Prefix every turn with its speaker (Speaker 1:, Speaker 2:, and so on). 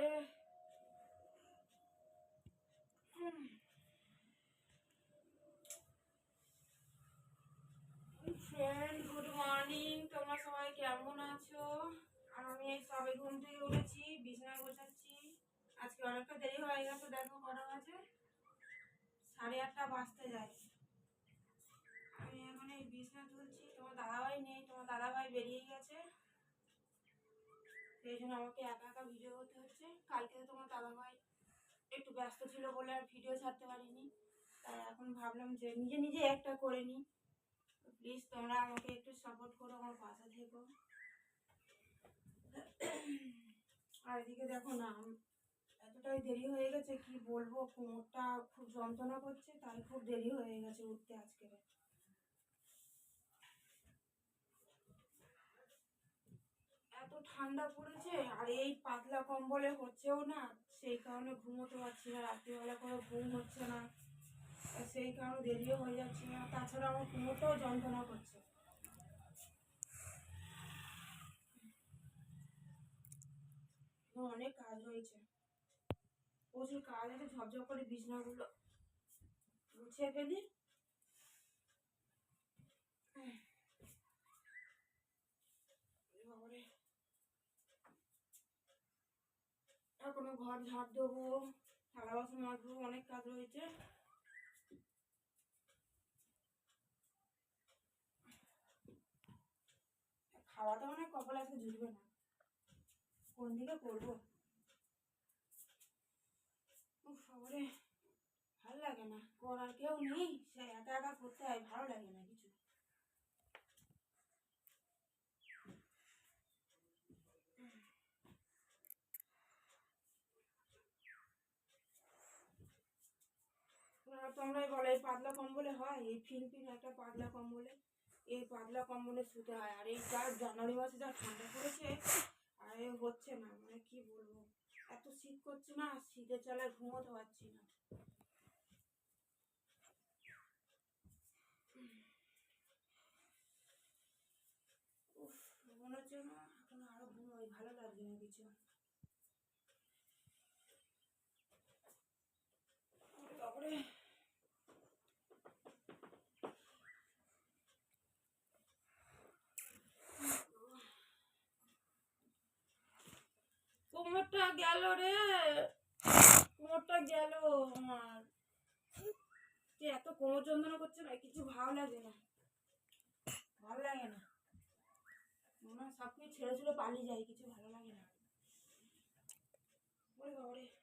Speaker 1: বাবারে friend good morning তোমরা সবাই কেমন আছো? আর আমি এই সবে ঘুম থেকে উঠেছি, বিছানা গোছাচ্ছি। আজকে অনেকটা দেরি হয়ে গেছে, দেখো কটা বাজে। সাড়ে আটটা বাজতে যায়। আমি এখন এই বিছানা তুলছি। তোমার দাদাভাই নেই, তোমার দাদাভাই বেরিয়ে গেছে। সেই জন্য আমাকে একা একা ভিডিও করতে হচ্ছে। কালকে তো তোমার দাদাভাই একটু ব্যস্ত ছিল বলে আর ভিডিও ছাড়তে পারিনি। তাই এখন ভাবলাম যে নিজে নিজে একটা করে নিই। প্লিজ তোমরা আমাকে একটু সাপোর্ট করো, আমার পাশে থেকো। আর এদিকে দেখো না, এতটাই দেরি হয়ে গেছে, কি বলব? কোমরটা খুব যন্ত্রণা করছে, তাই খুব দেরি হয়ে গেছে উঠতে আজকে। ঠান্ডা পড়েছে, আর এই পাতলা কম্বলে হচ্ছেও না, সেই কারণে ঘুমোতে পারছি না, রাত্রিবেলা করে ঘুম হচ্ছে না সেই কারণে দেরিও হয়ে যাচ্ছে না, তাছাড়া আমার কোমরটাও যন্ত্রণা করছে। অনেক কাজ রয়েছে প্রচুর কাজ আছে, ঝপঝপ করে বিছনাগুলো গুছিয়ে ফেলি এখনও ঘর ঝাড় দেবো, থালা বাসন মাজবো, অনেক কাজ রয়েছে। খাওয়া দাওয়া না কপাল আজকে জুটবে না। কোন দিকে করব? ভালো লাগে না। করার কেউ নেই, সে একা একা করতে হয়, ভালো লাগে না কিছু আর তোমরাই বলো, এই পাতলা কম্বলে হয়? এই ফিন ফিন একটা পাতলা কম্বলে। এই পাতলা কম্বলে শুতে হয়। আর এই যা জানুয়ারি মাসে যা ঠান্ডা পড়েছে, আর হচ্ছে না মানে কি বলব? এত শীত করছে না শীতের চালায় ঘুমোতে পারছি না। উফ মনে হচ্ছে না এখন আরও ভালো লাগছে না কিছু। কোমরটা গেল রে। কুমোরটা গেল আমার। এত কোমর যন্ত্রণা করছে না কিছু ভালো লাগে না। ভালো লাগে না। মনে হয় সব কিছু ছেড়ে ছুড়ে পালিয়ে যায়। কিছু ভালো লাগে না। ওরে বাবারে।